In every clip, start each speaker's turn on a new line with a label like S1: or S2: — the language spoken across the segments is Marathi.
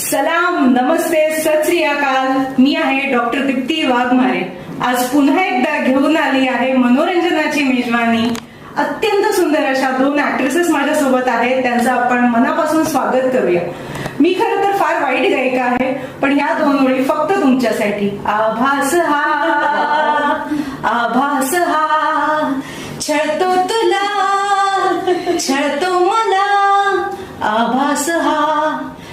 S1: सलाम नमस्ते सत श्री अकाल. मी आहे डॉक्टर दीप्ती वाघमारे. आज पुन्हा एकदा घेऊन आली आहे मनोरंजनाची मेजवानी. अत्यंत सुंदर अशा दोन ऍक्ट्रेसेस माझ्यासोबत आहेत त्यांचं आपण मनापासून स्वागत करूया. मी खरं तर फार वाईट गायिका आहे पण या दोन ओळी फक्त तुमच्यासाठी. आभास हा आभास हा. छळतो तुला छळतो मला. आभास हा.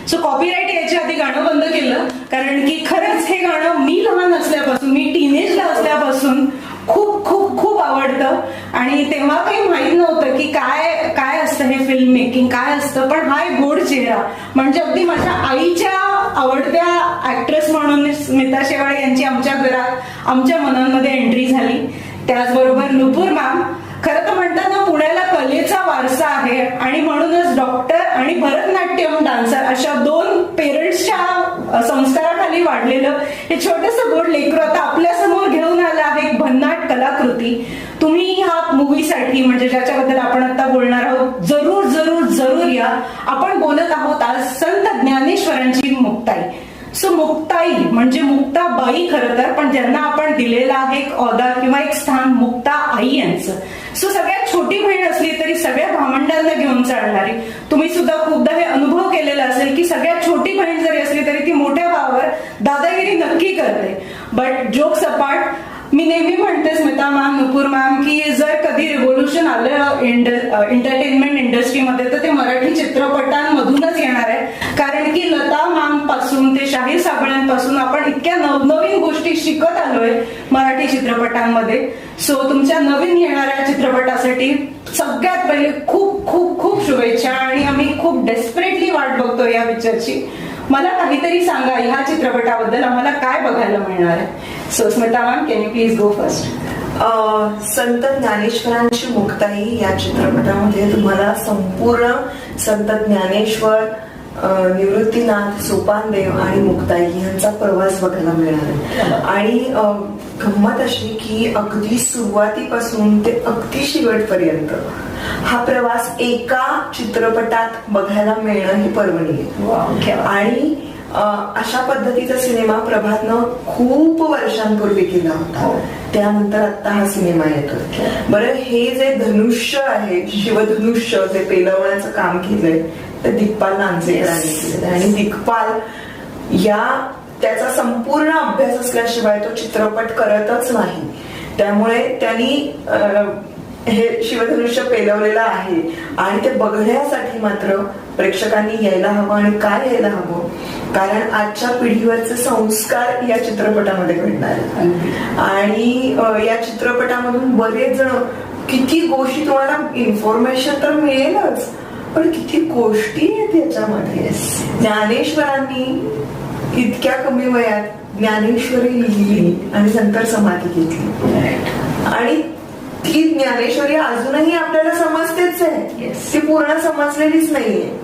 S1: सो कॉपीराईट याच्या आधी गाणं बंद केलं. कारण की खरंच हे गाणं मी लहान असल्यापासून मी टीनेजला असल्यापासून खूप खूप खूप आवडतं. आणि तेव्हा काही माहीत नव्हतं की काय काय असतं हे फिल्म मेकिंग काय असतं. पण हा एक गोड चेहरा. म्हणजे अगदी माझ्या आईच्या आवडत्या ऍक्ट्रेस म्हणून स्मिता शेवाळे यांची आमच्या घरात आमच्या मनांमध्ये एंट्री झाली. त्याचबरोबर नुपूर मॅम खरं तर म्हणतात ना पुण्याला कलेचा वारसा आहे. आणि म्हणूनच डॉक्टर आणि भरतनाट्यम डान्सर अशा दोन पेरेंट्सच्या संस्काराखाली वाढलेलं हे छोटस गोड लेकरू आता आपल्यासमोर घेऊन आलं आहे एक भन्नाट कलाकृती. तुम्ही ह्या मूवीसाठी म्हणजे ज्याच्याबद्दल आपण आता बोलणार आहोत जरूर जरूर जरूर या. आपण बोलत आहोत आज संत ज्ञानेश्वरांची मुक्ताई. सो मुक्ताई म्हणजे मुक्ताबाई खरं तर पण ज्यांना आपण दिलेला आहे एक ऑदा किंवा एक स्थान मुक्ता आई यांचं. सो सगळ्यात छोटी बहीण असली तरी सगळ्या भावंडांना घेऊन चालणारी. तुम्ही सुद्धा खूपदा हे अनुभव केलेला असेल की सगळ्यात छोटी बहीण जरी असली तरी ती मोठ्या भावावर दादागिरी नक्की करते. बट जोक सपाट मी नेहमी म्हणते स्मिता मॅम नुपूर मॅम की जर कधी रिव्होल्युशन आलं uh, एंटरटेनमेंट इंडस्ट्रीमध्ये uh, तर ते मराठी चित्रपटांमधूनच येणार आहे कारण की लता मॅमपासून ते शाहीर साबळ्यांपासून आपण इतक्या नवनवीन गोष्टी शिकत आलोय मराठी चित्रपटांमध्ये. सो तुमच्या नवीन येणाऱ्या चित्रपटासाठी सगळ्यात पहिले खूप खूप खूप शुभेच्छा आणि आम्ही खूप डेस्परेटली वाट बघतो या पिक्चरची. मला काहीतरी सांगा ह्या चित्रपटाबद्दल आम्हाला काय बघायला मिळणार आहे? So Smita ma'am can you please go first
S2: संत ज्ञानेश्वरांची मुक्ताई या चित्रपटामध्ये तुम्हाला संपूर्ण संत ज्ञानेश्वर निवृत्तीनाथ सोपानदेव आणि मुक्ताई यांचा प्रवास बघायला मिळणार आहे आणि गंमत अशी की अगदी सुरुवातीपासून ते अगदी शेवटपर्यंत हा प्रवास एका चित्रपटात बघायला मिळणं ही पर्वणी आहे आणि अशा पद्धतीचा सिनेमा प्रभातनं खूप वर्षांपूर्वी केला होता. त्यानंतर आता हा सिनेमा येतोय. बरं हे जे धनुष्य आहे शिवधनुष्य जे पेलवण्याचं काम केलंय दिग्पाल नांजेकरांनी केलेलं आहे आणि दिग्पाल या त्याचा संपूर्ण अभ्यास असल्याशिवाय तो चित्रपट करतच नाही. त्यामुळे त्यांनी हे शिवधनुष्य पेलवलेलं आहे. आणि ते बघण्यासाठी मात्र प्रेक्षकांनी यायला हवं आणि काय यायला हवं? कारण आजच्या पिढीवरचे संस्कार या चित्रपटामध्ये घडणार. आणि या चित्रपटामधून बरेच जण किती गोष्टी तुम्हाला इन्फॉर्मेशन तर मिळेलच पण किती गोष्टी आहेत याच्यामध्ये. ज्ञानेश्वरांनी इतक्या कमी वयात ज्ञानेश्वरी लिहिली आणि नंतर समाधी घेतली. आणि ती ज्ञानेश्वरी अजूनही आपल्याला समजतेच आहे. ती पूर्ण समजलेलीच नाहीये.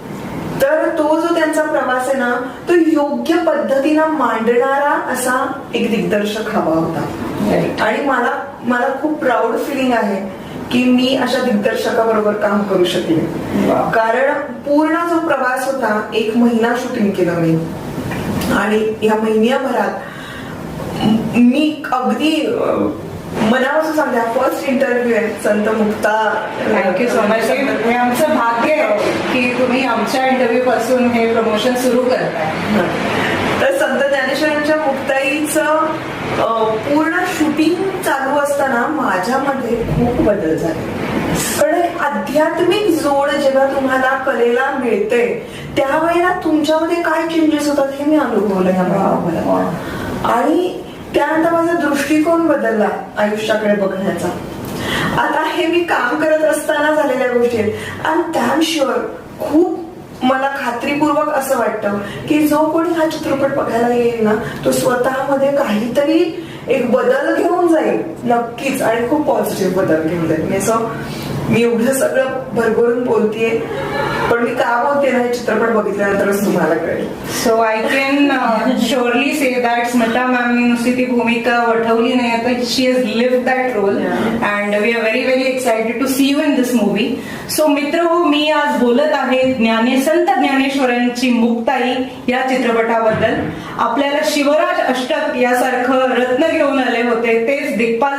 S2: तर तो जो त्यांचा प्रवास आहे ना तो योग्य पद्धतीनं मांडणारा असा एक दिग्दर्शक हवा होता. आणि मला मला खूप प्राऊड फिलिंग आहे की मी अशा दिग्दर्शकाबरोबर काम करू शकले. कारण पूर्ण जो प्रवास होता एक महिना शूटिंग केलं मी. आणि या महिन्याभरात म- अगदी मनापासून सांगते फर्स्ट इंटरव्ह्यू आहे संत मुक्ता.
S1: थँक्यू सो मच हे आमचं भाग्य आहे की तुम्ही आमच्या इंटरव्ह्यू पासून हे प्रमोशन सुरू करताय.
S2: तर संत ज्ञानेश्वरांच्या मुक्ताईचं पूर्ण शूटिंग चालू असताना माझ्यामध्ये खूप बदल झाले. कारण आध्यात्मिक जोड जेव्हा तुम्हाला कलेला मिळते त्यावेळेला तुमच्यामध्ये काय चेंजेस होतात हे मी अनुभवलं या मला आणि त्यानंतर माझा दृष्टिकोन बदलला आयुष्याकडे बघण्याचा. आता हे मी काम करत असताना झालेल्या गोष्टी आहेत. आणि डॅम शुअर खूप मला खात्रीपूर्वक असं वाटतं की जो कोणी हा चित्रपट बघायला येईल ना तो स्वतःमध्ये काहीतरी एक बदल घेऊन जाईल. नक्कीच. आणि खूप पॉझिटिव्ह बदल घेऊन जाईल. म्हणजे असं मी एवढं सगळं भरभरून बोलतेय पण मी का बोलते ना हे चित्रपट बघितल्यानंतरच तुम्हाला कळेल.
S1: So I can surely say that Smita मॅमनी नुसती ती भूमिका वठवली नाही आता she has live that role. And we are very very excited to see you in this movie so मित्र हो मी आज बोलत आहे ज्ञाने संत ज्ञानेश्वरांची मुक्ताई या चित्रपटाबद्दल. आपल्याला शिवराज अष्टक यासारखं रत्न घेऊन आले होते तेच दिग्पाल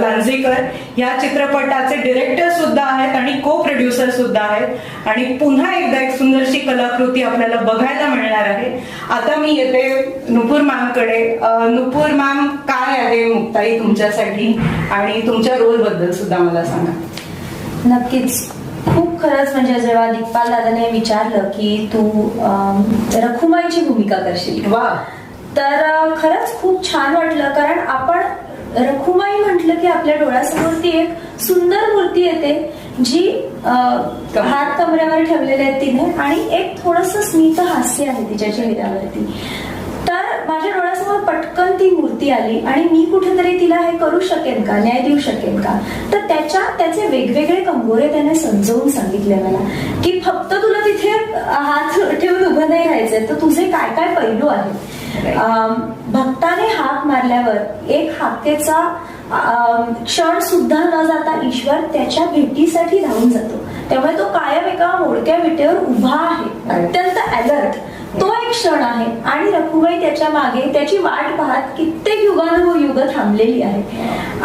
S1: लांजेकर. या चित्रपटाचे डिरेक्टर सुद्धा आहेत आणि को प्रोड्युसर सुद्धा आहेत. आणि पुन्हा एकदा एक सुंदरशी कलाकृती आपल्याला बघायला मिळणार आहे. आता मी येते नुपूर मॅमकडे अं, नुपूर मॅम काय आहे मुक्ताई तुमच्यासाठी? आणि तुमच्या रोलबद्दल सुद्धा मला सांगा.
S3: नक्कीच. खूप खरंच म्हणजे जेव्हा दिग्पाल दादाने विचारलं की तू रखुमाईची भूमिका करशील.
S1: वा
S3: तर खरंच खूप छान वाटलं. कारण आपण रखुमाई म्हटलं की आपल्या डोळ्यासमोर ती एक सुंदर मूर्ती येते जी हात कमरेवर ठेवलेले आहेत तिने आणि एक थोडस स्मित हास्य आहे तिच्या चेहऱ्यावरती. तर माझ्या डोळ्यासमोर पटकन ती मूर्ती आली आणि मी कुठेतरी तिला हे करू शकेन का? न्याय देऊ शकेन का? तर त्याच्या त्याचे वेगवेगळे कंगोरे त्याने समजवून सांगितले मला की फक्त तुला तिथे हात ठेवून उभं नाही राहायचंय तर तुझे काय काय पैलू आहेत? भक्ताने हाक मारल्यावर एक हाकेचा क्षण सुद्धा न जाता ईश्वर त्याच्या भेटीसाठी धावून जातो. त्यामुळे तो कायम एका मोडक्या विटेवर उभा आहे. अत्यंत अलर्ट तो एक क्षण आहे. आणि रखुबाई त्याच्यामागे त्याची वाट पाहत कित्येक युगानुयुग थांबलेली आहे.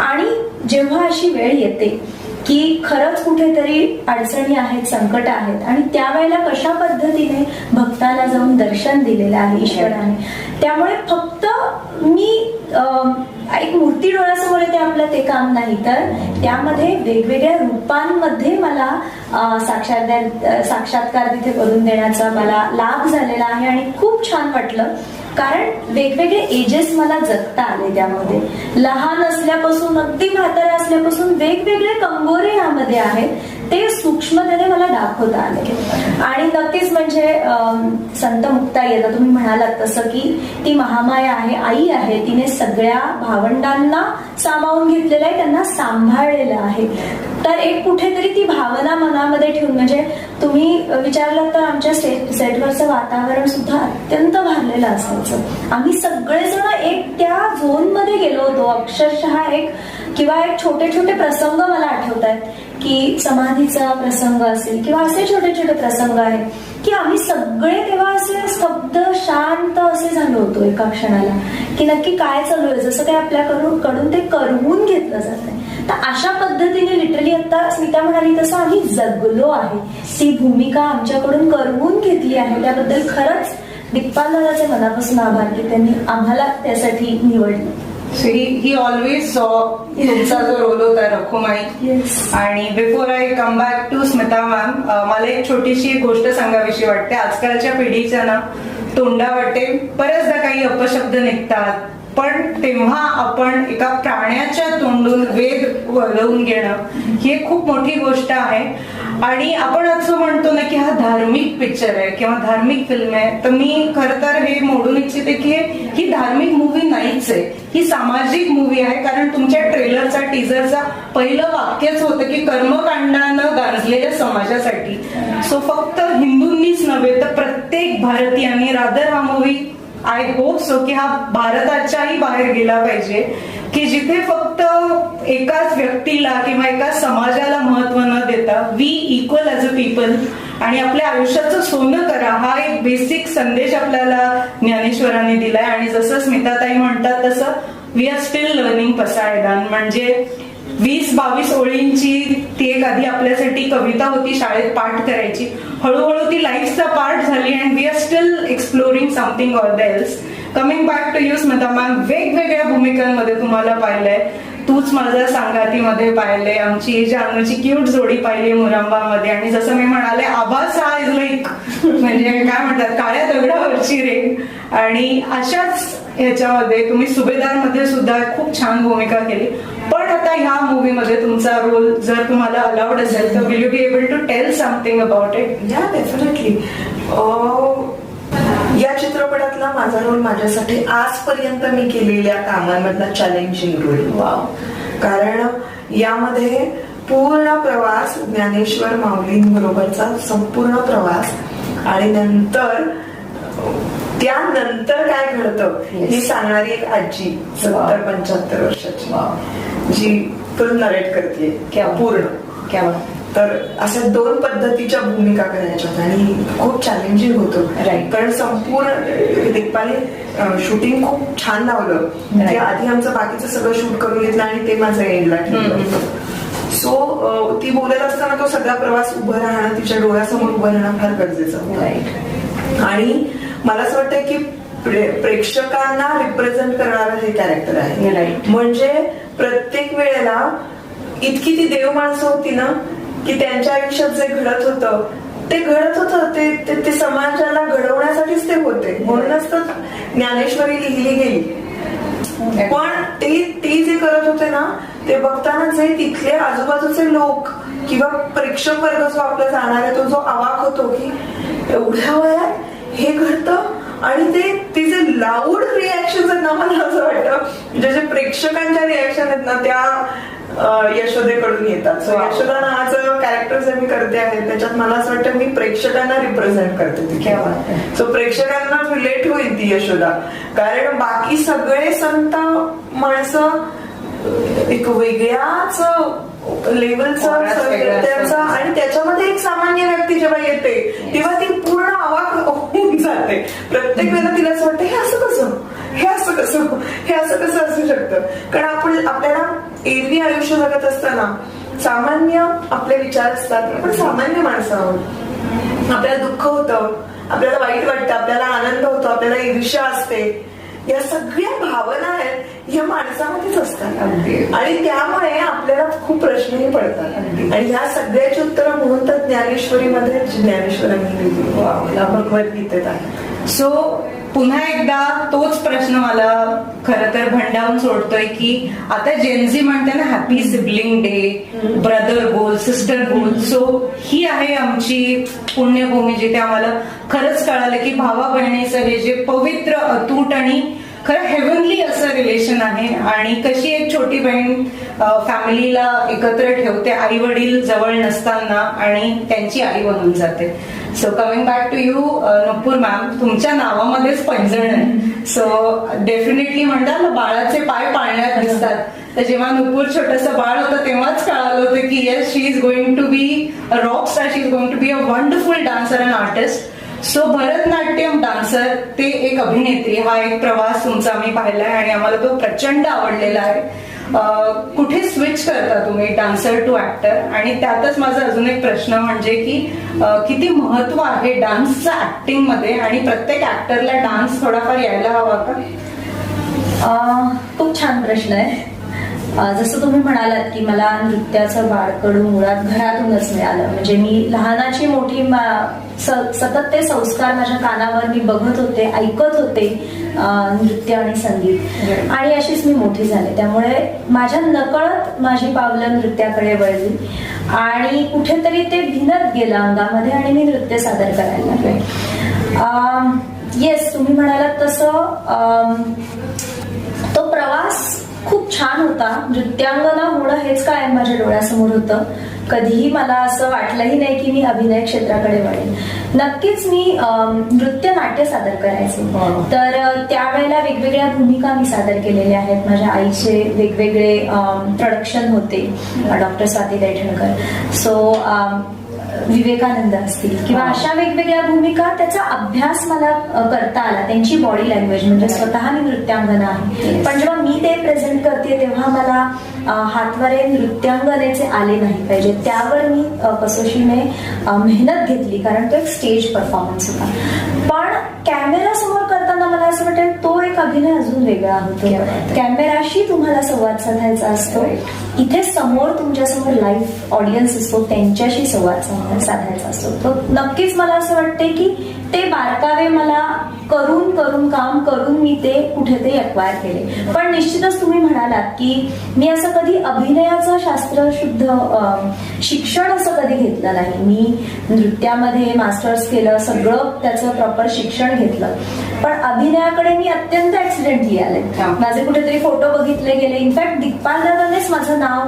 S3: आणि जेव्हा अशी वेळ येते की खरंच कुठेतरी अडचणी आहेत संकट आहेत आणि त्यावेळेला कशा पद्धतीने भक्ताला जाऊन दर्शन दिलेलं आहे ईश्वराने? त्यामुळे फक्त मी एक मूर्ती डोळ्यासमोर येते आपलं ते काम नाही तर त्यामध्ये वेगवेगळ्या रूपांमध्ये मला अ, साक्षात्कार साक्षात्कार तिथे करून देण्याचा मला लाभ झालेला आहे आणि खूप छान वाटलं. कारण वेगवेगळे एजेस मला जगता आले त्यामध्ये. लहान असल्यापासून अगदी म्हातारे असल्यापासून वेगवेगळे कंगोरे यामध्ये आहेत. ते सूक्ष्मतेने मला दाखवता आले. आणि नक्कीच म्हणजे संत मुक्ताई आता तुम्ही म्हणालात तसं की ती महामाया आहे आई आहे तिने सगळ्या भावंडांना सामावून घेतलेलं आहे त्यांना सांभाळलेलं आहे. तर एक कुठेतरी ती भावना मनामध्ये ठेवून म्हणजे तुम्ही विचारलं तर आमच्या सेटवरचं वातावरण सुद्धा अत्यंत भारलेलं असायचं. आम्ही सगळेजण एक त्या झोनमध्ये गेलो होतो. अक्षरशः एक किंवा एक छोटे छोटे प्रसंग मला आठवत आहेत की समाधीचा प्रसंग असेल किंवा असे छोटे छोटे प्रसंग आहेत की आम्ही सगळे तेव्हा असे स्तब्ध शांत असे झालो होतो एका क्षणाला की नक्की काय चालू आहे? जसं काही आपल्याकडून कडून ते करवून घेतलं जात आहे तर अशा पद्धतीने लिटरली आता स्मिता म्हणाली तसं आम्ही जगलो आहे. ती भूमिका आमच्याकडून करवून घेतली आहे. त्याबद्दल खरंच दिग्पाल दादाचे मनापासून आभार की त्यांनी आम्हाला त्यासाठी निवडलं.
S1: ही ऑलवेज सॉ तुमचा जो रोल होता रखुमाई. आणि before I come back to Smita ma'am मला एक छोटीशी गोष्ट सांगावीशी वाटते. आजकालच्या पिढीच्या ना तोंडावाटे बऱ्याचदा काही अपशब्द निघतात. पण तेव्हा आपण एका प्राण्याच्या तोंडून वेद वळवून घेणं ही खूप मोठी गोष्ट आहे. आणि आपण असं म्हणतो ना की हा धार्मिक पिक्चर आहे किंवा धार्मिक फिल्म आहे. तर मी खर तर हे मोडून इच्छिते की ही धार्मिक मूवी नाहीच आहे. ही सामाजिक मूवी आहे. कारण तुमच्या ट्रेलरचा टीजरचा पहिलं वाक्यच होतं की कर्मकांडानं गाजलेल्या समाजासाठी. सो फक्त हिंदूंनीच नव्हे तर प्रत्येक भारतीयांनी रादर हा मूवी आय होप सो की हा भारताच्याही बाहेर गेला पाहिजे की जिथे फक्त एकाच व्यक्तीला किंवा एका समाजाला महत्त्व न देता we equal as a people आणि आपल्या आयुष्याचं सोनं करा हा एक बेसिक संदेश आपल्याला ज्ञानेश्वरांनी दिलाय. आणि जसं स्मिताताई म्हणतात तसं we are still learning Pasaydan म्हणजे वीस बावीस ओळींची ती एक आधी आपल्यासाठी कविता होती शाळेत पाठ करायची. हळूहळू ती लाईफचा पार्ट झाली and we are still exploring something or the else coming back to you Smita ma'am वेगवेगळ्या भूमिकांमध्ये तुम्हाला पाहिलंय. तूच माझ्या सांगातीमध्ये पाहिले आमची जानूची क्यूट जोडी पाहिली मुरंबामध्ये. आणि जसं मी म्हणाले आभास हा इज लाईक म्हणजे काय म्हणतात काळ्या दगडावरची रे आणि अशाच ह्याच्यामध्ये तुम्ही सुभेदारमध्ये सुद्धा खूप छान भूमिका केली. पण आता ह्या मूवी मध्ये तुमचा रोल जर तुम्हाला अलाउड असेल तर will you be able to tell something about it
S2: yeah definitely या चित्रपटातला माझा रोल माझ्यासाठी आजपर्यंत मी केलेल्या कामांमधला चॅलेंजिंग रोल
S1: वाव
S2: कारण यामध्ये पूर्ण प्रवास ज्ञानेश्वर माऊलींबरोबरचा संपूर्ण प्रवास आणि नंतर त्यानंतर काय घडतं? ही सांगणारी एक आजी सत्तर पंच्याहत्तर वर्षाची. जी फिल्म नरेट करते
S1: क्या बात.
S2: पूर्ण.
S1: क्या.
S2: तर अशा दोन पद्धतीच्या भूमिका करायच्या आणि खूप चॅलेंजिंग होतं. कारण संपूर्ण दिग्पाने शूटिंग खूप छान लावलं. की आधी आमचं बाकीचं सगळं शूट करून घेतलं आणि ते माझं एंडला सो ती बोलत असताना तो सगळा प्रवास उभं राहणं तिच्या डोळ्यासमोर उभं राहणं फार गरजेचं आणि मला असं वाटतं की प्रे- प्रेक्षकांना रिप्रेझेंट करणारं हे कॅरेक्टर आहे. म्हणजे प्रत्येक वेळेला इतकी ती देव माणसं होती ना की त्यांच्या आयुष्यात जे घडत होतं ते घडत होतं ते ते- ते समाजाला घडवण्यासाठीच ते होते. म्हणूनच तर ज्ञानेश्वरी लिहिली गेली. पण ते ते जे करत होते ना ते बघताना जे तिथले आजूबाजूचे लोक किंवा प्रेक्षक वर्ग जो आपला जाणार आहे तो जो अवाक होतो की एवढ्या वयात हे घडतं आणि ते ते जे लाऊड रिॲक्शन आहेत ना मला असं वाटतं म्हणजे जे प्रेक्षकांच्या रिॲक्शन आहेत ना त्या यशोदेकडून येतात सो. यशोदा नावाचं कॅरेक्टर जे मी करते आहे त्याच्यात मला असं वाटतं मी प्रेक्षकांना रिप्रेझेंट करते
S1: आहे.
S2: सो प्रेक्षकांना रिलेट होईल ती यशोदा कारण बाकी सगळे संत माणसं एक वेगळ्याच लेवलचं. त्याचा आणि त्याच्यामध्ये एक सामान्य व्यक्ती जेव्हा येते तेव्हा ती पूर्ण अवाक जाते. प्रत्येक वेळेला तिला असं वाटतं हे असं कसं? हे असं कसं? हे असं कसं असू शकतं? कारण आपण आपल्याला एरवी आयुष्य जगत असताना सामान्य आपले विचार असतात. आपण सामान्य माणसं आहोत. आपल्याला दुःख होतं आपल्याला वाईट वाटतं आपल्याला आनंद होतो आपल्याला ईर्ष्या असते. या सगळ्या भावना आहेत या माणसामध्येच असतात आणि त्यामुळे आपल्याला खूप प्रश्नही पडतात. आणि ह्या सगळ्याची उत्तरं म्हणून तर ज्ञानेश्वरीमध्ये ज्ञानेश्वरांनी
S1: लिहिली.
S2: भगवद्गीतेत आहे?
S1: सो पुन्हा एकदा तोच प्रश्न मला खर तर भंडावून सोडतोय की आता जेनझी म्हणते ना happy sibling day brother goal sister goal so ही आहे आमची पुण्यभूमी जिथे आम्हाला खरंच कळालं की भावा बहिणीचं हे जे पवित्र अतूट आणि खरं हेवनली असं रिलेशन आहे आणि कशी एक छोटी बहीण फॅमिलीला एकत्र ठेवते आई वडील जवळ नसताना आणि त्यांची आई बनून जाते. So coming back to you Nupur ma'am तुमच्या नावामध्येच पैंजण आहे सो डेफिनेटली म्हणतात ना बाळाचे पाय पाळण्यात दिसतात. तर जेव्हा नुपूर छोटस बाळ होतं तेव्हाच कळालं होतं की yes she is going to be rock star she is going to be a wonderful dancer and artist so Bharatanatyam dancer ते एक अभिनेत्री. हा एक प्रवास तुमचा आम्ही पाहिलाय आणि आम्हाला तो प्रचंड आवडलेला आहे. कुठे स्विच करता तुम्ही डान्सर टू ऍक्टर आणि त्यातच माझा अजून एक प्रश्न म्हणजे की किती महत्त्व आहे डान्सचं ऍक्टिंगमध्ये? आणि प्रत्येक ऍक्टरला डान्स थोडाफार यायला हवा का?
S3: खूप छान प्रश्न आहे. जसं तुम्ही म्हणालात की मला नृत्याचं बाळकडू मुळात घरातूनच मिळालं. म्हणजे मी लहानाची मोठी सतत ते संस्कार माझ्या कानावर मी बघत होते ऐकत होते नृत्य आणि संगीत. आणि अशीच मी मोठी झाले. त्यामुळे माझ्या नकळत माझी पावलं नृत्याकडे वळली. आणि कुठेतरी ते भिनत गेलं अंगामध्ये आणि मी नृत्य सादर करायला लागले. येस तुम्ही म्हणालात तसं अं, तो प्रवास खूप छान होता. नृत्यांगना होणं हेच काय माझ्या डोळ्यासमोर होतं. कधीही मला असं वाटलंही नाही की मी अभिनय क्षेत्राकडे वळेन. नक्कीच मी नृत्य नाट्य सादर करायचे.
S1: वाव.
S3: तर त्यावेळेला वेगवेगळ्या भूमिका मी सादर केलेल्या आहेत. माझ्या आईचे वेगवेगळे प्रोडक्शन होते. डॉक्टर स्वाती दैठणकर सो विवेकानंद असतील. किंवा. अशा वेगवेगळ्या भूमिका त्याचा अभ्यास मला करता आला. त्यांची बॉडी लँग्वेज म्हणजे स्वतः मी नृत्यांगना आहे. पण जेव्हा मी ते प्रेझेंट करते तेव्हा मला हातवारे नृत्यांगनेचे आले नाही पाहिजे. त्यावर मी कसोशीने मेहनत घेतली कारण तो एक स्टेज परफॉर्मन्स होता. पण कॅमेरा समोर करताना मला असं वाटेल तो एक अभिनय अजून वेगळा होतो. कॅमेराशी तुम्हाला संवाद साधायचा असतो. इथे समोर तुमच्यासमोर लाईव्ह ऑडियन्स असतो त्यांच्याशी संवाद संवाद साधायचा असतो. तो नक्कीच मला असं वाटते की ते बारकावे मला करून करून काम करून मी ते कुठेतरी अक्वायर केले. पण निश्चितच तुम्ही म्हणालात की मी असं कधी अभिनयाचं शास्त्र शुद्ध शिक्षण असं कधी घेतलं नाही. मी नृत्यामध्ये मास्टर्स केलं सगळं त्याचं प्रॉपर शिक्षण घेतलं. पण अभिनयाकडे मी अत्यंत ऍक्सिडेंटली आले. माझे कुठेतरी फोटो बघितले गेले. इनफॅक्ट दिग्पाल दादानेच माझं नाव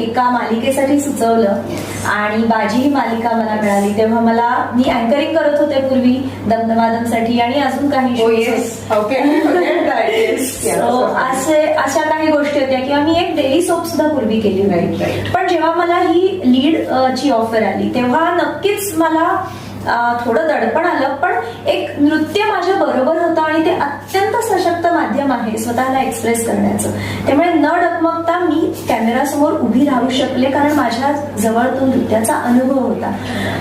S3: एका मालिकेसाठी सुचवलं आणि बाजी ही मालिका मला मिळाली. तेव्हा मला मी अँकरिंग करत होते पूर्वी दमदमादमसाठी आणि अजून काही
S1: Oh
S3: असे अशा काही गोष्टी होत्या किंवा मी एक डेली सोप सुद्धा पूर्वी केली होती. पण जेव्हा मला ही लीड ची ऑफर आली तेव्हा नक्कीच मला थोडं दडपण आलं पण एक नृत्य माझ्या बरोबर होतं आणि ते अत्यंत सशक्त माध्यम आहे स्वतःला एक्सप्रेस करण्याचं. त्यामुळे न डगमगता मी कॅमेरासमोर उभी राहू शकले कारण माझ्या जवळ तो नृत्याचा अनुभव होता.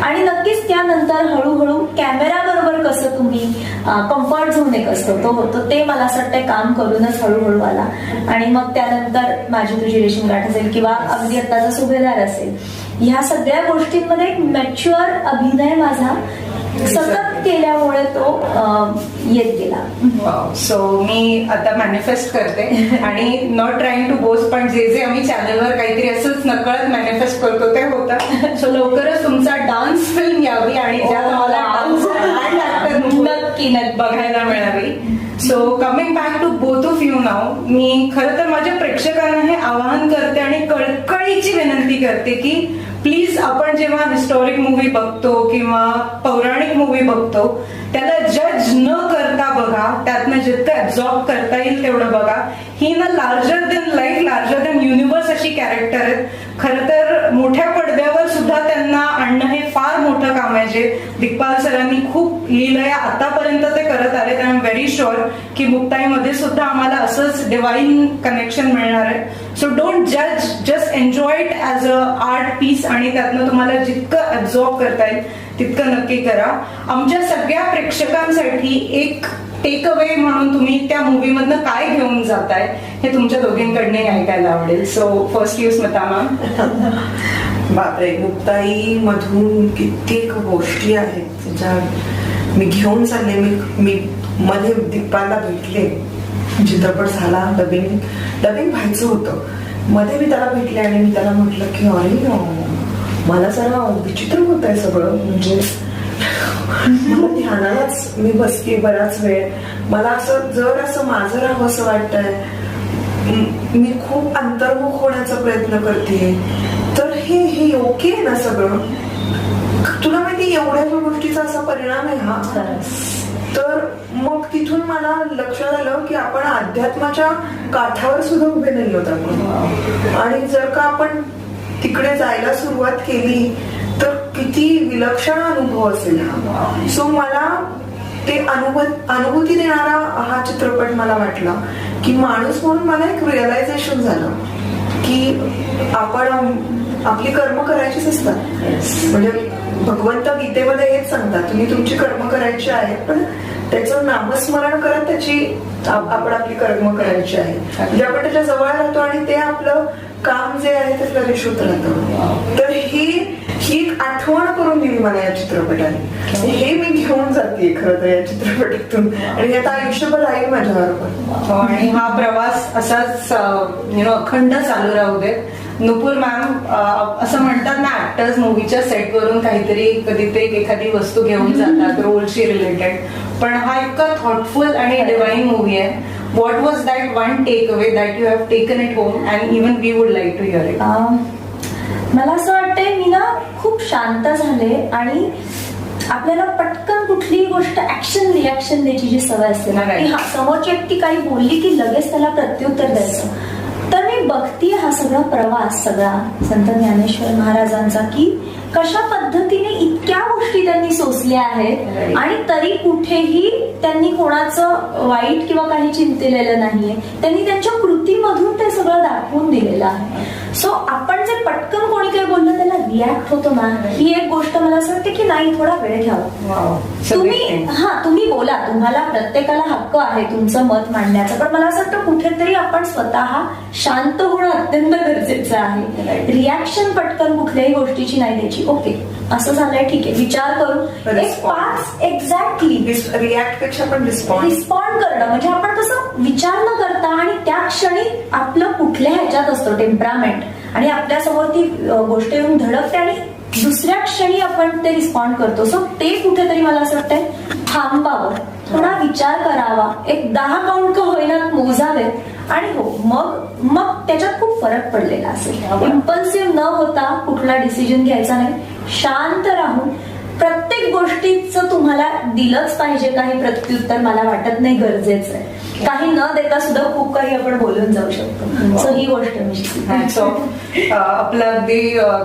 S3: आणि नक्कीच त्यानंतर हळूहळू कॅमेरा बरोबर कसं तुम्ही कम्फर्ट झोन एक असतो तो होतो ते मला असं वाटतं काम करूनच हळूहळू आला. आणि मग त्यानंतर माझी तुझी रेशन गाठ असेल किंवा अगदी आत्ताचा सुभेदार असेल ह्या सगळ्या गोष्टींमध्ये एक मॅच्युअर अभिनय माझा सतत केल्यामुळे तो येत गेला.
S1: सो मी आता मॅनिफेस्ट करते. आणि नॉट ट्राईंग टू बोस्ट पण जे जे आम्ही चॅनलवर काहीतरी असंच नकळत मॅनिफेस्ट करतो ते होतं. सो लवकरच तुमचा डान्स फिल्म यावी आणि ज्यात
S3: Oh,
S1: मला
S3: wow.
S1: डान्स
S3: नक्की, नक्की.
S1: बघायला मिळावी. So coming back to you now. मी खरं तर माझ्या प्रेक्षकांना हे आवाहन करते आणि कळकळीची विनंती करते की प्लीज आपण जेव्हा हिस्टॉरिक मूवी बघतो किंवा पौराणिक मूवी बघतो त्याला जज न करता बघा त्यातनं जितकं ऍब्झॉर्ब करता येईल तेवढं बघा. ही ना larger than life larger than universe अशी कॅरेक्टर आहेत. खरं तर मोठ्या पडद्यावर सुद्धा त्यांना आणणं हे फार मोठं काम आहे जे दिग्पाल सरांनी खूप लिहिलंय. आतापर्यंत ते करत आले आय एम व्हेरी शुअर की मुक्ताईमध्ये सुद्धा आम्हाला असंच डिवाईन कनेक्शन मिळणार आहे. सो डोंट जज just enjoy it as a art piece आणि त्यातनं तुम्हाला जितकं ऍब्झॉर्ब करता येईल तितकं नक्की करा. आमच्या सगळ्या प्रेक्षकांसाठी एक टेक अवे म्हणून तुम्ही त्या मूवीमधनं काय घेऊन जाताय हे तुमच्या दोघींकडनं ऐकायला आवडेल. सो फर्स्ट यूज मता मॅम
S2: बापरे मुक्ताई मधून कित्येक गोष्टी आहेत ज्या मी घेऊन चालले मी मी मध्ये दिप्पाला भेटले. चित्रपट झाला डबिंग डबिंग व्हायचं होतं. मध्ये मी त्याला भेटले आणि मी त्याला म्हटलं की अरे मला जरा विचित्र होत आहे सगळं. म्हणजे मला ध्यानालाच मी बसते बराच वेळ. मला असं जर असं माझं राहावं असं वाटतंय मी खूप अंतर्मुख होण्याचा प्रयत्न करते. तर हे हे योग्य आहे ना सगळं? तुला माहिती एवढ्या गोष्टीचा असा परिणाम आहे हा? तर मग तिथून मला लक्षात आलं की आपण अध्यात्माच्या काठावर सुद्धा उभे नाही होत आपण. आणि जर का आपण तिकडे जायला सुरुवात केली तर किती विलक्षण अनुभव असेल हा. सो मला ते अनुभव अनुभूती देणारा हा चित्रपट मला वाटला की माणूस म्हणून मला एक रिअलायझेशन झालं की आपण आपली कर्म करायचीच असतात. म्हणजे भगवंत गीतेमध्ये हेच सांगतात तुम्ही तुमची कर्म करायची आहेत पण त्याचं नामस्मरण करत त्याची आपण आपली कर्म करायची आहे. म्हणजे आपण त्याच्याजवळ राहतो आणि ते आपलं काम जे आहे ते फ्लरिश होत राहतं. तर ही ही आठवण करून दिली मला या चित्रपटाने. हे मी घेऊन जाते खरं तर या चित्रपटातून. आणि आता आयुष्यभर राहील माझ्या बरोबर हो,
S1: आणि हा प्रवास असाच यु नो अखंड चालू राहू दे नुपूर मॅम असं म्हणतात ना ऍक्टर्स मूवीच्या सेटवरून काहीतरी कधी ते एखादी वस्तू घेऊन जातात रोलशी रिलेटेड पण हा इतका थॉटफुल आणि डिवाईन मूवी आहे. What was that one take away that you have taken it home and even we would like to hear it
S3: मला असं वाटतंय मी ना खूप शांत झाले आणि आपल्याला पटकन कुठलीही गोष्ट ऍक्शन रिॲक्शन द्यायची जी सवय असते ना हा समोरची व्यक्ती काही बोलली की लगेच त्याला प्रत्युत्तर द्यायचं. मी बघती हा सगळा प्रवास सगळा संत ज्ञानेश्वर महाराजांचा की कशा पद्धतीने इतक्या गोष्टी त्यांनी सोसल्या आहेत. आणि तरी कुठेही त्यांनी कोणाचं वाईट किंवा काही चिंतलेलं नाहीये त्यांनी त्यांच्या कृतीमधून ते सगळं दाखवून दिलेलं आहे सो आपण जे पटकन कोणी काही बोललं त्याला रिॲक्ट होतो ना ही एक गोष्ट मला असं वाटते की नाही थोडा वेळ घ्यावा. तुम्ही हा तुम्ही बोला. तुम्हाला प्रत्येकाला हक्क आहे तुमचं मत मांडण्याचा. पण मला असं वाटतं कुठेतरी आपण स्वतः शांत होणं अत्यंत गरजेचं आहे. रिॲक्शन पटकन कुठल्याही गोष्टीची नाही द्यायची. ओके असं झालंय ठीक आहे. विचार करू एक. पाच एक्झॅक्टली
S2: रिॲक्टपेक्षा पण रिस्पॉन्स
S3: रिस्पॉन्ड करणं. म्हणजे आपण कसं विचार न करता आणि त्या क्षणी आपलं कुठल्या ह्याच्यात असतो टेम्परामेंट आणि आपल्यासमोर ती गोष्ट येऊन धडकते आणि दुसऱ्या क्षणी आपण ते रिस्पॉन्ड करतो. सो ते कुठेतरी मला असं वाटतंय थांबावं. थोडा विचार करावा. एक दहा काउंट का होईना मोजावेत. आणि हो मग मग त्याच्यात खूप फरक पडलेला असेल. इम्पल्सिव्ह न होता कुठला डिसिजन घ्यायचा नाही. शांत राहून प्रत्येक गोष्टीचं तुम्हाला दिलंच पाहिजे. काही प्रत्युत्तर मला वाटत नाही गरजेचं आहे. काही न देता सुद्धा खूप काही आपण बोलून जाऊ शकतो. सो ही गोष्ट मी
S1: सो अगदी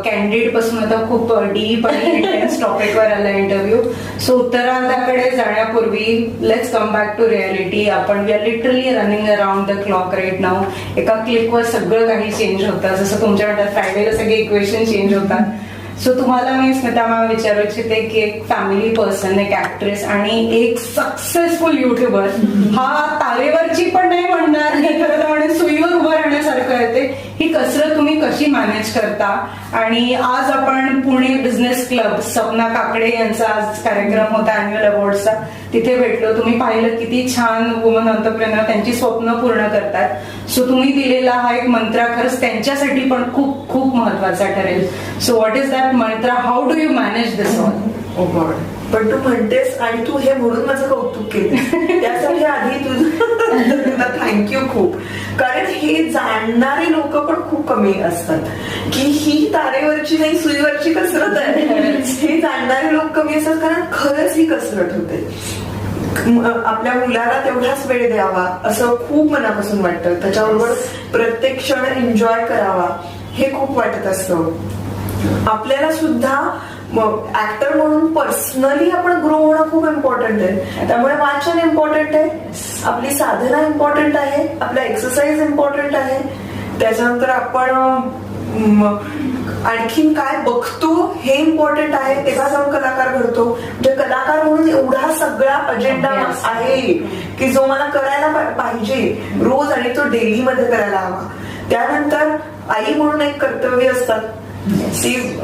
S1: कॅन्डिडेटपासून आता खूप डीप आणि इंटेन्स टॉपिकवर आला इंटरव्ह्यू सो उत्तरार्धाकडे जाण्यापूर्वी let's come back to reality आपण we are literally running around the clock right now एका क्लिकवर सगळं काही चेंज होतं. जसं तुमच्या फ्रायडेला सगळे इक्वेशन चेंज होतात. सो तुम्हाला मी स्मिता मॅम विचारू इच्छिते की एक फॅमिली पर्सन एक ऍक्ट्रेस आणि एक सक्सेसफुल युट्यूबर हा तारेवरची पण नाही म्हणणार की खरं तर म्हणेन सुईवर उभं राहण्यासारखं आहे ते. ही कसरत तुम्ही कशी मॅनेज करता? आणि आज आपण पुणे बिझनेस क्लब सपना काकडे यांचा आज कार्यक्रम होता अॅन्युअल अवॉर्डचा तिथे भेटलो. तुम्ही पाहिलं किती छान वुमन ऑन्टरप्रेनर त्यांची स्वप्न पूर्ण करतात. सो तुम्ही दिलेला हा एक मंत्र खरंच त्यांच्यासाठी पण खूप खूप महत्त्वाचा ठरेल. So what is that mantra how do you manage this all
S2: oh god पण तू म्हणतेस आणि तू हे म्हणून माझं कौतुक केलं त्यासाठी आधी तुझं तुला थँक्यू खूप. कारण हे जाणणारे लोक पण खूप कमी असतात. की ही तारेवरची नाही सुईवरची कसरत आहे. हे जाणणारे लोक कमी असतात कारण खरंच ही कसरत होते. आपल्या मुलाला तेवढाच वेळ द्यावा असं खूप मनापासून वाटतं. त्याच्याबरोबर प्रत्येक क्षण एन्जॉय करावा हे खूप वाटत असतं. आपल्याला सुद्धा ऍक्टर म्हणून पर्सनली आपण ग्रो होणं खूप इम्पॉर्टंट आहे. त्यामुळे वाचन इम्पॉर्टंट आहे. आपली साधना इम्पॉर्टंट आहे. आपला एक्सरसाइज इम्पॉर्टंट आहे. त्याच्यानंतर आपण आणखीन काय बघतो हे इम्पॉर्टंट आहे. तेव्हा जाऊन कलाकार घडतो. म्हणजे कलाकार म्हणून एवढा सगळा अजेंडा. आहे की जो मला करायला पाहिजे. रोज आणि तो डेली मध्ये करायला हवा. त्यानंतर आई म्हणून एक कर्तव्य असतात.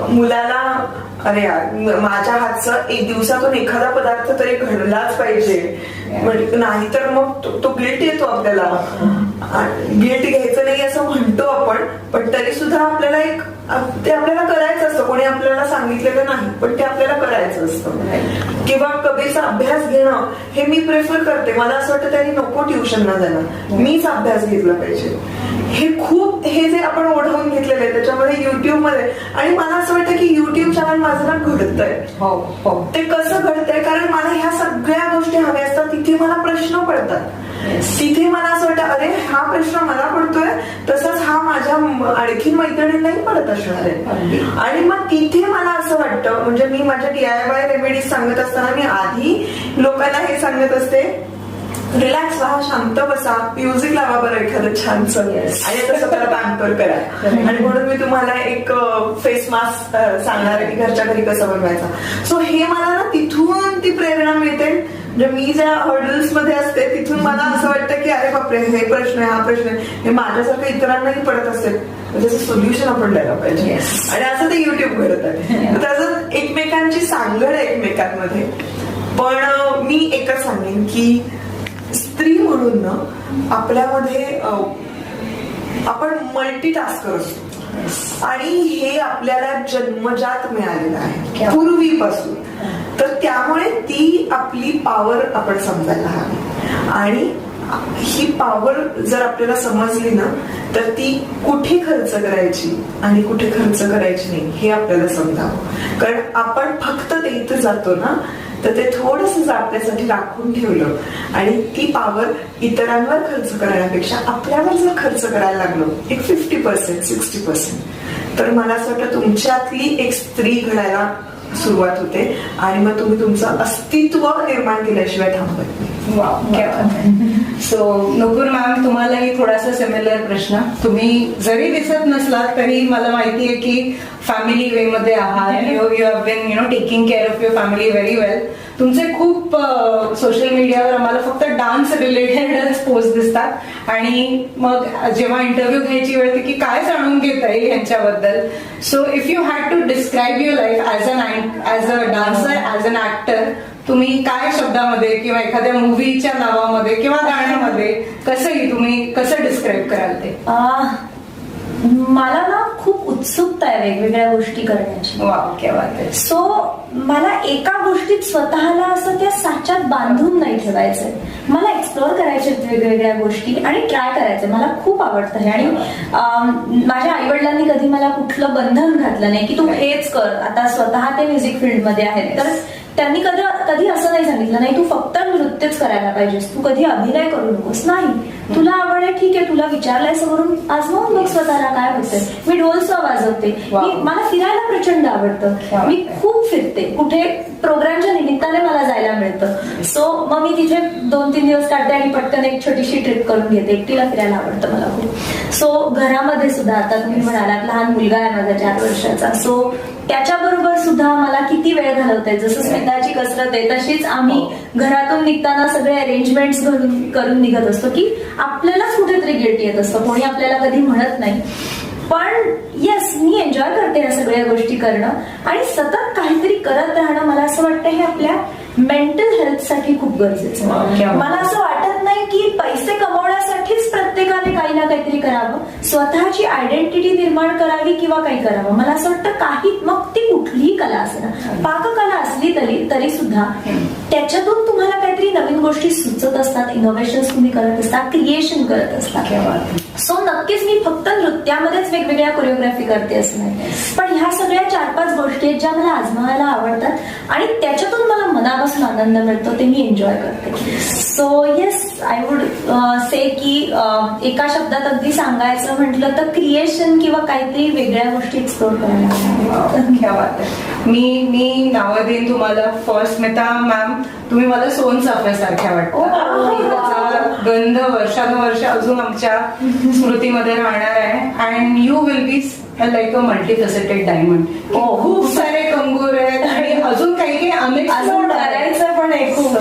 S2: मुलाला अरे यार माझ्या हातचा एक दिवसातून एखादा पदार्थ तरी घडलाच पाहिजे. म्हणजे नाहीतर मग तो- तो गिल्ट येतो आपल्याला. गिल्ट घ्यायचं नाही असं म्हणतो आपण पण तरी सुद्धा आपल्याला एक ते आपल्याला करायचं असतं. कोणी आपल्याला सांगितलेलं नाही पण ते आपल्याला करायचं असतं. किंवा कवीचा अभ्यास घेणं हे मी प्रेफर करते. मला असं वाटतं त्यांनी नको ट्युशनला जाणं. मीच अभ्यास घेतला पाहिजे. हे खूप हे जे आपण ओढवून घेतलेलं आहे त्याच्यामध्ये युट्यूबमध्ये आणि मला असं वाटतं की युट्यूब चॅनल माझं ना घडतंय.
S1: हो हो.
S2: ते कसं घडतंय? कारण मला ह्या सगळ्या गोष्टी हव्या असतात तिथे मला प्रश्न पडतात. तिथे मला असं वाटतं अरे हा प्रश्न मला पडतोय तसंच हा माझ्या आणखीन मैत्रिणींनाही पडत असणार. आहे. आणि मग तिथे मला असं वाटतं म्हणजे मी माझ्या डी आय वाय रेमेडीज सांगत असताना मी आधी लोकांना हे सांगत असते रिलॅक्स व्हा शांत बसा म्युझिक लावा बरं एखादं छानसं.
S1: Yes.
S2: आणि आता स्वतःला पॅम्पर करा. आणि म्हणून मी तुम्हाला एक फेस मास्क सांगणार आहे की घरच्या घरी कसं बनवायचा. सो हे मला ना तिथून ती प्रेरणा मिळते. म्हणजे मी ज्या हर्डल्समध्ये असते तिथून मला असं वाटतं की अरे बापरे हे प्रश्न आहे हा प्रश्न आहे. हे माझ्यासारखं इतरांनाही पडत असेल त्याचं सोल्युशन आपण द्यायला पाहिजे. आणि असं ते युट्यूब घडत आहे त्याचं एकमेकांची सांगड आहे एकमेकांमध्ये. पण मी एकच सांगेन की स्त्री म्हणून ना आपल्यामध्ये आपण मल्टीटास्कर असतो. आणि हे आपल्याला जन्मजात मिळालेलं आहे. पूर्वीपासून. तर त्यामुळे ती आपली पॉवर आपण समजायला हवी. आणि ही पॉवर जर आपल्याला समजली ना तर ती कुठे खर्च करायची आणि कुठे खर्च करायची नाही हे आपल्याला समजावं. कारण आपण फक्त ते जातो ना तर ते थोडस आपल्यासाठी राखून ठेवलं. आणि ती पॉवर इतरांवर खर्च करण्यापेक्षा आपल्यावर जर खर्च करायला लागलो एक फिफ्टी पर्सेंट सिक्स्टी पर्सेंट तर मला असं वाटतं तुमच्यातली एक स्त्री घडायला सुरुवात होते. आणि मग तुम्ही तुमचं अस्तित्व निर्माण केल्याशिवाय थांबत नाही.
S1: सो नुपूर मॅम तुम्हालाही थोडासा सिमिलर प्रश्न. तुम्ही जरी दिसत नसलात तरी मला माहिती आहे की फॅमिली वे मध्ये आहात. You you have been you know taking care of your family very well तुमचे खूप सोशल मीडियावर आम्हाला फक्त डान्स रिलेटेडच पोस्ट दिसतात. आणि मग जेव्हा इंटरव्ह्यू घ्यायची वेळ की काय जाणून घेता येईल यांच्याबद्दल so if you had to describe your life as an as a dancer as an actor तुम्ही काय शब्दामध्ये किंवा एखाद्या मूवीच्या नावामध्ये किंवा गाण्यामध्ये कसंही तुम्ही कसं डिस्क्राईब कराल ते?
S3: मला ना खूप उत्सुकता आहे वेगवेगळ्या गोष्टी करण्याची. सो मला एका गोष्टीत स्वतःला असं त्या साच्यात बांधून नाही ठेवायचंय. मला एक्सप्लोअर करायचे वेगवेगळ्या गोष्टी आणि ट्राय करायचे मला खूप आवडतं हे. आणि माझ्या आई वडिलांनी कधी मला कुठलं बंधन घातलं नाही की तू हेच कर. आता स्वतः ते म्युझिक फील्डमध्ये आहेत. तर त्यांनी कधी कधी असं नाही सांगितलं. नाही तू फक्त नृत्यच करायला पाहिजेस. तू कधी अभिनय करू नकोस. नाही. तुला आवड आहे ठीक आहे तुला विचारलंय समोरून आजमावून बघ स्वतःला काय होतंय मी ढोलसं वाजवते. मी मला फिरायला प्रचंड आवडतं. मी खूप फिरते. कुठे? प्रोग्रामच्या निमित्ताने मला जायला मिळतं. सो मग मी तिथे दोन तीन दिवस काढते आणि पटकन एक छोटीशी ट्रिप करून घेते. एकटीला फिरायला आवडतं मला खूप. सो घरामध्ये सुद्धा आता तुम्ही म्हणालात लहान मुलगा आहे माझा चार वर्षाचा. सो त्याच्याबरोबर सुद्धा मला किती वेळ घालवते जसं स्मिताची कसरत आहे तशीच आम्ही घरातून निघताना सगळे अरेंजमेंट्स घरून करून निघत असतो की आपल्यालाच कुठेतरी गिल्टी येत असतं. कोणी आपल्याला कधी म्हणत नाही. पण येस मी एन्जॉय करते या सगळ्या गोष्टी करणं. आणि सतत काहीतरी करत राहणं मला असं वाटतं हे आपल्या मेंटल हेल्थसाठी खूप गरजेचं. मला असं वाटत नाही की पैसे कमवण्यासाठीच प्रत्येकाने काही ना काहीतरी करावं. स्वतःची आयडेंटिटी निर्माण करावी किंवा काही करावं. मला असं वाटतं काही मग ती कुठलीही कला असेल पाककला असली तरी तरी सुद्धा त्याच्यातून तुम्हाला काहीतरी नवीन गोष्टी सुचत असतात इनोव्हेशन तुम्ही करत असतात क्रिएशन करत असतात. सो नक्कीच मी फक्त नृत्यामध्येच वेगवेगळ्या कोरिओग्राफी करते असं नाही. पण ह्या सगळ्या चार पाच गोष्टी आहेत ज्या मला आजमावायला आवडतात आणि त्याच्यातून मला मनापासून आनंद मिळतो ते मी एन्जॉय करते. So yes I would say की uh, एका शब्दात अगदी सांगायचं म्हटलं तर क्रिएशन किंवा काहीतरी वेगळ्या गोष्टी एक्सप्लोर करायला.
S1: मी मी नावं देईन तुम्हाला. फर्स्ट मेहता मॅम तुम्ही मला सोन सारख्या. वाटतं गंध वर्षानुवर्ष अजून आमच्या स्मृतीमध्ये राहणार आहे and you will be like a multifaceted diamond
S3: ओ.
S1: खूप सारे कंगूर आहेत आणि अजून काही काही
S3: करायचं पण आहे खूप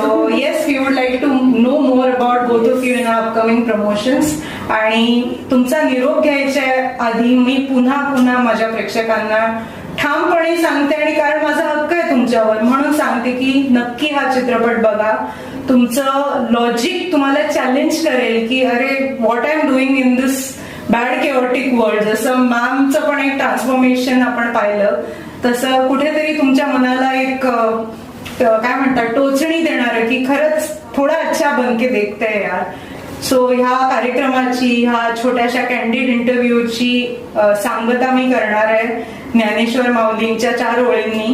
S1: we would like to know more about both of you in our upcoming promotions. आणि तुमचा निरोप घ्यायच्या आधी मी पुन्हा पुन्हा माझ्या प्रेक्षकांना ठामपणे सांगते आणि कारण माझा हक्क आहे तुमच्यावर. म्हणून सांगते की नक्की हा चित्रपट बघा. तुमचं लॉजिक तुम्हाला चॅलेंज करेल की अरे what I am doing in this bad chaotic world जसं मॅमचं पण एक ट्रान्सफॉर्मेशन आपण पाहिलं. तसं कुठेतरी तुमच्या मनाला एक काय म्हणतात टोचणी देणार की खरंच थोडा अच्छा बनके देखते यार. सो ह्या कार्यक्रमाची ह्या छोट्याशा कॅन्डिड इंटरव्ह्यूची सांगता मी करणार आहे ज्ञानेश्वर माऊलींच्या चार ओळींनी.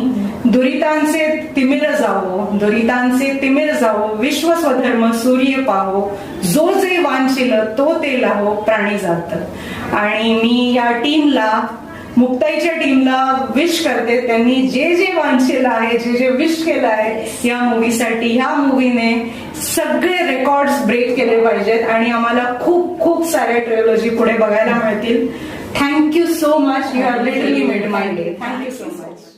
S1: दुरितांचे तिमिर जावो दुरितांचे तिमिर जावो विश्व स्वधर्म सूर्य पाहो जो जे वांचिल तो ते लाहो प्राणी जात आणि मी या टीमला मुक्ताईच्या टीमला विश करते. त्यांनी जे जे वांछेलं आहे जे जे विश केलं आहे या मूवीसाठी ह्या मूवीने सगळे रेकॉर्ड्स ब्रेक केले पाहिजेत आणि आम्हाला खूप खूप साऱ्या ट्रेलॉजी पुढे बघायला मिळतील. Thank you so much you have literally made my day thank you so much